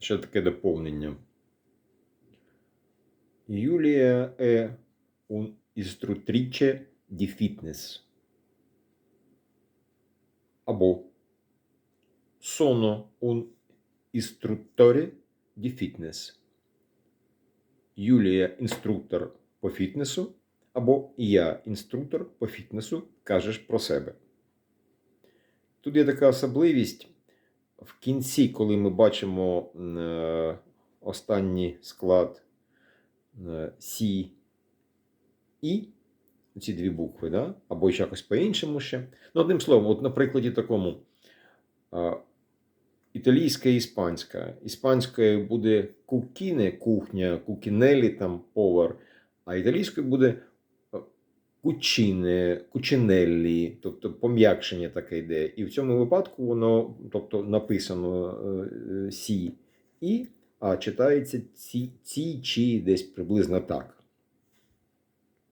ще таке доповнення. Юлія è un istruttrice di fitness. Або sono un istruttore di fitness. Юлія інструктор по фітнесу, або я інструктор по фітнесу, кажеш про себе. Тут є така особливість. В кінці, коли ми бачимо е, останній склад е, Сі І, ці дві букви, да? або якось по-іншому ще. Ну, одним словом, от на прикладі такому. е, Італійська і іспанська. Іспанською буде кукіне, кухня, кукінелі, там повар, а італійською буде е, кучине, кучинеллі, тобто пом'якшення таке йде. І в цьому випадку воно тобто, написано е, сі і, а читається ці, ці чи десь приблизно так.